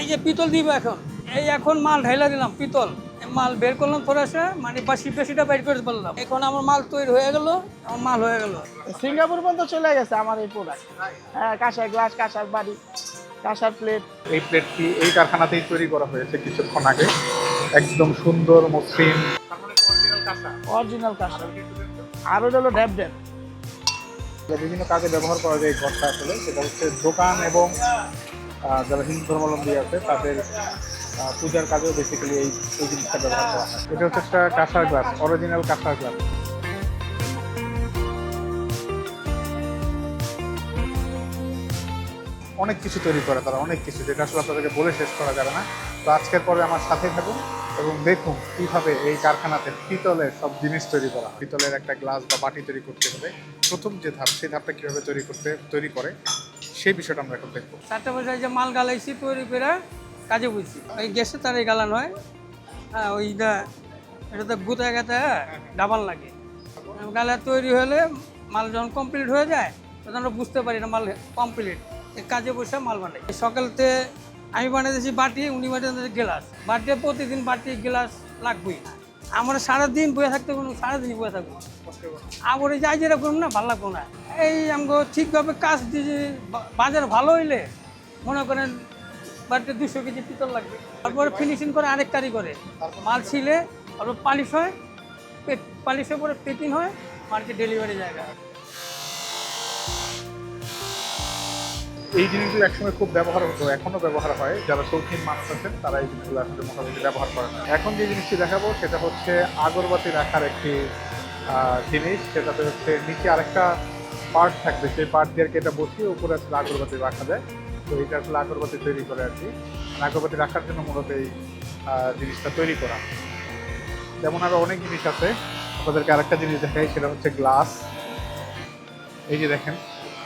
এই যে পিতল দিব এখন। এই এখন মাল ঢাইলা দিলাম পিতল। মাল বের করলাম থোড়া সা মানে বাসি বেশিটা বের করে বললাম এখন আমার মাল তৈরি হয়ে গেল আমার মাল হয়ে গেল। সিঙ্গাপুর পর্যন্ত চলে গেছে আমার এই প্রোডাক্ট হ্যাঁ কাঁসার গ্লাস কাঁসার বাড়ি কাঁসার প্লেট এই প্লেটটি এই কারখানাতেই তৈরি করা হয়েছে কিছুক্ষণ আগে। একদম সুন্দর মসৃণ। অরিজিনাল কাঁসার। আর ওটা হলো ড্যাব ড্যাব বিভিন্ন কাজে ব্যবহার করা যায় এই ঘরটা আসলে। সেটা হচ্ছে দোকান এবং যারা হিন্দু ধর্মাবলম্বী আছে, তাদের পূজার কাজেও বেসিক্যালি এই এই জিনিসটা ব্যবহার করা হয়। এটা হচ্ছে একটা কাঁসার গ্লাস অরিজিনাল কাঁসার গ্লাস অনেক কিছু তৈরি করে তারা, অনেক কিছু। যেটা আসলে আপনাদেরকে বলে শেষ করা যাবে না। তো আজকের পরে আমার সাথে থাকুন এবং দেখুন কীভাবে এই কারখানাতে পিতলের সব জিনিস তৈরি করা পিতলের একটা গ্লাস বা বাটি তৈরি করতে হবে। প্রথম যে ধাপ, সেই ধাপটা কীভাবে তৈরি করতে, তৈরি করে সেই বিষয়টা আমরা এখন দেখব। চারটে বছর যে মাল গালাইছি তৈরি করে কাজে বুঝছি ওই গ্যাসে তার এই গালান হয় হ্যাঁ ওইটা এটাতে গুতা গেতে ডাবাল লাগে। গালা তৈরি হলে মাল যখন কমপ্লিট হয়ে যায় তখন আমরা বুঝতে পারি না মাল কমপ্লিট কাজে বসে মাল বানাই। সকালতে আমি বানিয়ে বানিয়েছি বাটি উনি বানিয়েছি গ্লাস। বাটিতে প্রতিদিন বাটি গ্লাস লাগবেই আমরা সারাদিন বয়ে থাকতে কোনো সারাদিন বয়ে থাকব আবার যাই যেরকম না ভালো লাগবো না। এই আমগো ঠিকভাবে কাজ দিয়ে বাজার ভালো হইলে মনে করেন বাড়িতে দুশো কেজি পিতল লাগবে। তারপরে ফিনিশিং করে আরেক কারি করে। মাল ছিলে, তারপর পালিশ হয় পালিশের পরে পেটিং হয় মার্কেট ডেলিভারি জায়গা এই জিনিসগুলো একসময় খুব ব্যবহার হতো, এখনও ব্যবহার হয়। যারা শৌখিন মানুষ আছেন, তারা এই জিনিসগুলো আসলে মোটামুটি ব্যবহার করে না। এখন যে জিনিসটি দেখাবো, সেটা হচ্ছে আগরবাতি রাখার একটি জিনিস। সেটাতে হচ্ছে নিচে আরেকটা পার্ট থাকবে, সেই পার্ট দিয়ে আর কি এটা বসিয়ে উপরে আসলে আগরবাতি রাখা যায়। তো এটা আসলে আগরবাতি তৈরি করে আর কি। আগরবাতি রাখার জন্য মূলত এই জিনিসটা তৈরি করা। যেমন আরও অনেক জিনিস আছে। আপনাদেরকে আরেকটা জিনিস দেখাই, সেটা হচ্ছে গ্লাস। এই যে দেখেন,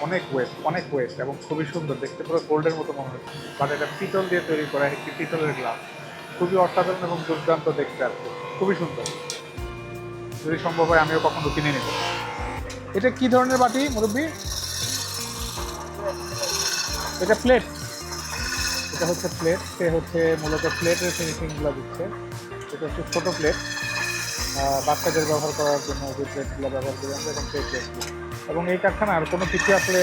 অনেক ওয়েস্ট অনেক ওয়েস্ট এবং খুবই সুন্দর। দেখতে পুরো গোল্ডের মতো মনে হচ্ছে। বাট এটা পিতল দিয়ে তৈরি করা একটি পিতলের গ্লাস। খুবই অসাধারণ এবং দুর্দান্ত দেখতে আর খুবই সুন্দর। যদি সম্ভব হয়, আমিও কখনো কিনে নেব। এটা কি ধরনের বাটি, মুরব্বী? এটা প্লেট এটা হচ্ছে প্লেট সে হচ্ছে মূলত প্লেটের ফিনিশিংগুলো দিচ্ছে। এটা হচ্ছে ছোটো প্লেট বাচ্চাদের ব্যবহার করার জন্য যে প্লেটগুলো ব্যবহার করি আমরা এবং সেই প্লেটগুলো এবং এই কারখানার কোনো কিছু আসলে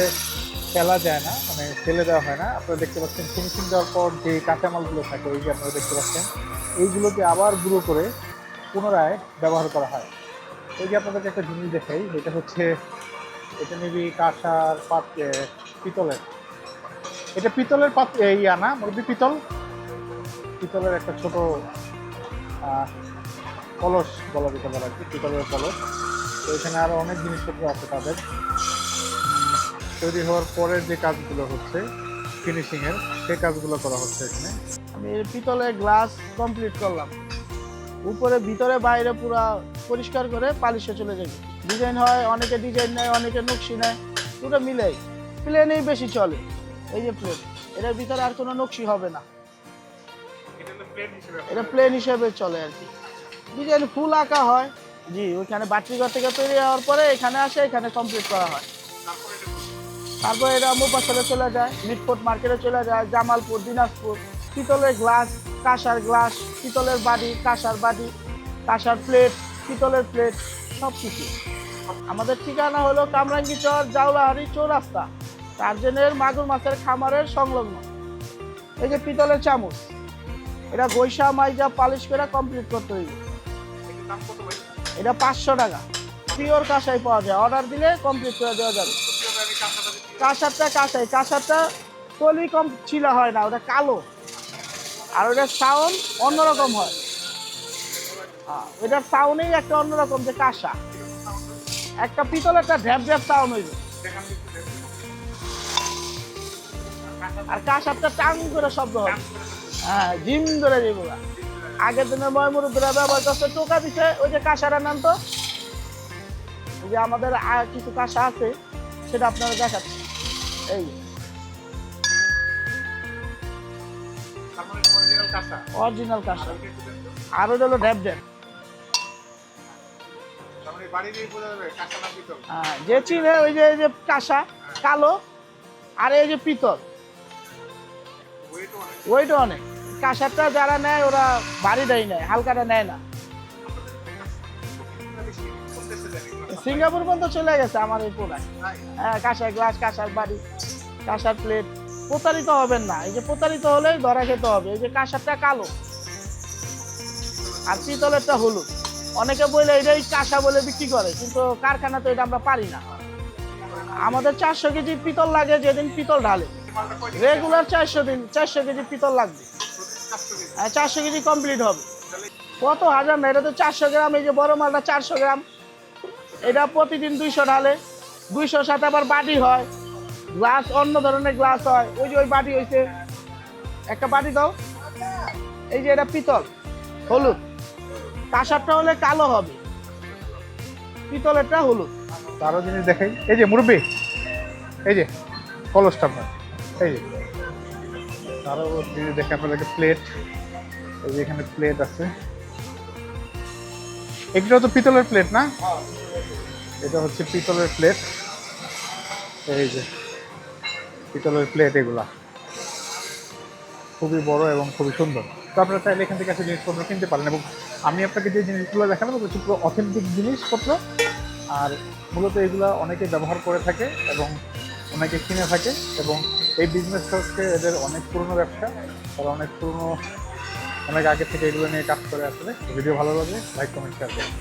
ফেলা যায় না মানে ফেলে দেওয়া হয় না। আপনারা দেখতে পাচ্ছেন ফিনিশিং দেওয়ার পর যে কাঁচামালগুলো থাকে, এই যে আপনারা দেখতে পাচ্ছেন, এইগুলোকে আবার গুঁড়ো করে পুনরায় ব্যবহার করা হয়। এই যে আপনাদেরকে একটা জিনিস দেখাই, এটা হচ্ছে এটা নিবি কাঁসার পাত পিতলের। এটা পিতলের পাত এই আনা মুরব্বী পিতল? পিতলের একটা ছোট কলস বলা যেতে পারে আর কি, পিতলের কলস। তো এখানে আরও অনেক জিনিসপত্র আছে তাদের। তৈরি হওয়ার পরের যে কাজগুলো হচ্ছে ফিনিশিংয়ের সে কাজগুলো করা হচ্ছে এখানে। আমি পিতলের গ্লাস কমপ্লিট করলাম। উপরে, ভিতরে, বাইরে পুরা পরিষ্কার করে পালিশে চলে যাবে। ডিজাইন হয় অনেকে ডিজাইন নেয় অনেকে নকশি নেয় দুটো মিলেই। প্লেনেই বেশি চলে এই যে প্লেন এটার ভিতরে আর কোনো নকশি হবে না। এটা প্লেন হিসেবে চলে আর কি। ডিজাইন ফুল আঁকা হয়। জি ওইখানে বাটরিঘর থেকে তৈরি হওয়ার পরে এখানে আসে এখানে কমপ্লিট করা হয়। তারপরে এটা মোপাশলে চলে যায় মিটফোর্ট মার্কেটে চলে যায় জামালপুর দিনাজপুর। পিতলের গ্লাস কাঁসার গ্লাস পিতলের বাড়ি কাঁসার বাড়ি কাঁসার প্লেট পিতলের প্লেট সব কিছু আমাদের ঠিকানা হলো কামরাঙ্গি চর জাউলাহারি চৌরাস্তা টার্জেনের মাগুর মাছের খামারের সংলগ্ন। এই যে পিতলের চামচ এটা গৈসা মাইজা পালিশ করে কমপ্লিট করতে হইবে। এটা পাঁচশো টাকা। পিওর কাঁসাই পাওয়া যায়। অর্ডার দিলে কমপ্লিট করে দেওয়া যাবে। কাঁসারটা কাঁসাই। কাঁসারটা তলি কম ছিল হয় না ওটা কালো। আর ওটার সাউন্ড অন্যরকম হ্যাঁ, এটার সাউন্ডেই একটা অন্যরকম যে কাঁসা। একটা পিতল একটা ঢ্যাপ ঢ্যাপ সাউন্ড হইবে আর কাঁসারটা টাং করে শব্দ হবে হ্যাঁ জিম ধরে যাব আগের দিনে ময়মুরুদ্দরা ব্যবহার করছে টোকা দিছে ওই যে কাঁসারা নাম তো। যে আমাদের কিছু কাঁসা আছে সেটা আপনারা দেখাচ্ছি। এই অরিজিনাল কাঁসা। আর ওটা হলো ড্যাব হ্যাঁ যে চিনে ওই যে যে কাঁসা কালো আর এই যে পিতল। ওইটা অনেক। কাঁসারটা যারা নেয় ওরা বাড়িটাই নেয় হালকাটা নেয় না। সিঙ্গাপুর পর্যন্ত চলে গেছে আমার এই পোড়ায় হ্যাঁ কাঁসার গ্লাস কাঁসার বাড়ি কাঁসার প্লেট প্রতারিত হবেন না। এই যে প্রতারিত হলেই ধরা খেতে হবে। এই যে কাঁসারটা কালো আর পিতলেরটা হলুদ। অনেকে বলে এটাই কাঁসা বলে বিক্রি করে, কিন্তু কারখানা তো এটা আমরা পারি না। আমাদের চারশো কেজি পিতল লাগে, যেদিন পিতল ঢালে। রেগুলার চারশো দিন, চারশো কেজি পিতল লাগবে। চারশো কেজি কমপ্লিট হবে। কত হাজার না, এটা তো চারশো গ্রাম, এই যে বড় মালটা চারশো গ্রাম। এটা প্রতিদিন দুইশো ঢালে, দুইশোর সাথে আবার বাটি হয়। গ্লাস, অন্য ধরনের গ্লাস হয়। ওই যে ওই বাটি হয়েছে একটা বাটি দাও। এই যে এটা পিতল, হলুদ। কাঁসারটা হলে কালো হবে। পিতলেরটা হলুদ। আরও জিনিস দেখাই। এই যে মুরব্বী, এই যে কলসটা এই যে। আরও জিনিস দেখে আপনাদেরকে প্লেট এই যে এখানে প্লেট আছে। এগুলো তো পিতলের প্লেট না? এটা হচ্ছে পিতলের প্লেট এই যে পিতলের প্লেট এগুলা। খুবই বড় এবং খুবই সুন্দর। তো আপনারা চাইলে এখান থেকে একটা জিনিসপত্র কিনতে পারেন এবং আমি আপনাকে যে জিনিসগুলো দেখালাম ওগুলো হচ্ছে পুরো অথেন্টিক জিনিসপত্র। আর মূলত এগুলো অনেকে ব্যবহার করে থাকে এবং অনেকে কিনে থাকে। এবং এই বিজনেস হচ্ছে এদের অনেক পুরনো ব্যবসা। তারা অনেক পুরনো, অনেক আগে থেকে এগুলো নিয়ে কাজ করে আসলে। ভিডিও ভালো লাগে লাইক কমেন্ট শেয়ার করুন।